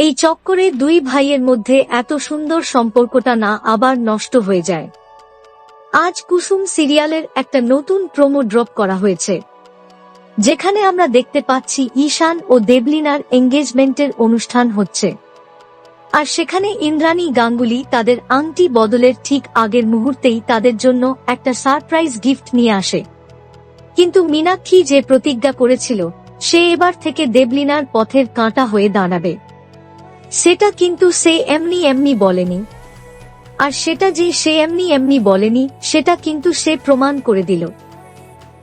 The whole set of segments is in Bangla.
এই চক্করে দুই ভাইয়ের মধ্যে এত সুন্দর সম্পর্কটা না আবার নষ্ট হয়ে যায়। আজ কুসুম সিরিয়ালের একটা নতুন প্রোমো ড্রপ করা হয়েছে। যেখানে আমরা দেখতে পাচ্ছি ঈশান ও দেবলিনার এঙ্গেজমেন্টের অনুষ্ঠান হচ্ছে। আর সেখানে ইন্দ্রাণী গাঙ্গুলি তাদের আংটি বদলের ঠিক আগের মুহূর্তেই তাদের জন্য একটা সারপ্রাইজ গিফট নিয়ে আসে। কিন্তু মীনাক্ষী যে প্রতিজ্ঞা করেছিল, সে এবার থেকে দেবলিনার পথের কাঁটা হয়ে দাঁড়াবে। সেটা কিন্তু সে এমনি এমনি বলেনি। আর সেটা যে সে এমনি এমনি বলেনি, সেটা কিন্তু সে প্রমাণ করে দিল।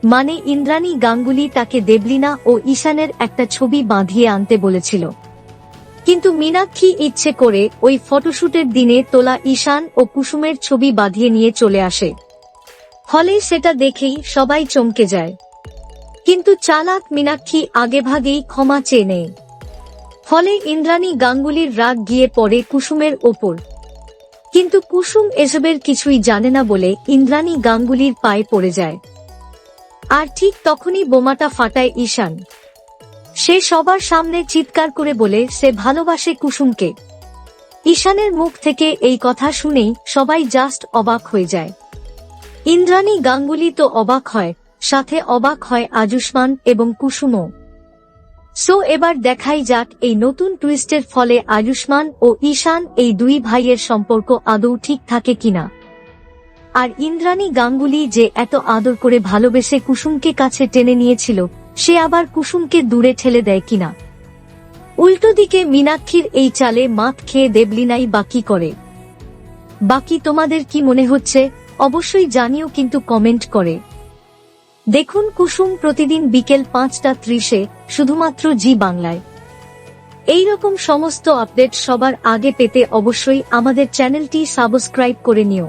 মানে ইন্দ্রাণী গাঙ্গুলি তাকে দেবলিনা ও ঈশানের একটা ছবি বাঁধিয়ে আনতে বলেছিল। কিন্তু মীনাক্ষী ইচ্ছে করে ওই ফটোশুটের দিনে তোলা ঈশান ও কুসুমের ছবি বাঁধিয়ে নিয়ে চলে আসে। ফলে সেটা দেখেই সবাই চমকে যায়। কিন্তু চালাক মীনাক্ষী আগেভাগেই ক্ষমা চেয়ে নেয়। ফলে ইন্দ্রাণী গাঙ্গুলির রাগ গিয়ে পড়ে কুসুমের ওপর। কিন্তু কুসুম এসবের কিছুই জানে না বলে ইন্দ্রাণী গাঙ্গুলির পায়ে পড়ে যায়। আর ঠিক তখনই বোমাটা ফাটায় ঈশান। সে সবার সামনে চিৎকার করে বলে, সে ভালোবাসে কুসুমকে। ঈশানের মুখ থেকে এই কথা শুনেই সবাই জাস্ট অবাক হয়ে যায়। ইন্দ্রাণী গাঙ্গুলি তো অবাক হয়, সাথে অবাক হয় আয়ুষ্মান এবং কুসুমও। সো এবার দেখাই যাক এই নতুন টুইস্টের ফলে আয়ুষ্মান ও ঈশান এই দুই ভাইয়ের সম্পর্ক আদৌ ঠিক থাকে কিনা। আর ইন্দ্রাণী গাঙ্গুলি যে এত আদর করে ভালোবেসে কুসুমকে কাছে টেনে নিয়েছিল, সে আবার কুসুমকে দূরে ঠেলে দেয় কিনা। উল্টো দিকে মীনাক্ষীর এই চালে মাত খেয়ে দেবলিনাই বাকি করে? বাকি তোমাদের কি মনে হচ্ছে? অবশ্যই জানিও কিন্তু কমেন্ট করে। দেখুন কুসুম প্রতিদিন বিকেল পাঁচটা ত্রিশে শুধুমাত্র জি বাংলায়। এই রকম সমস্ত আপডেট সবার আগে পেতে অবশ্যই আমাদের চ্যানেলটি সাবস্ক্রাইব করে নিও।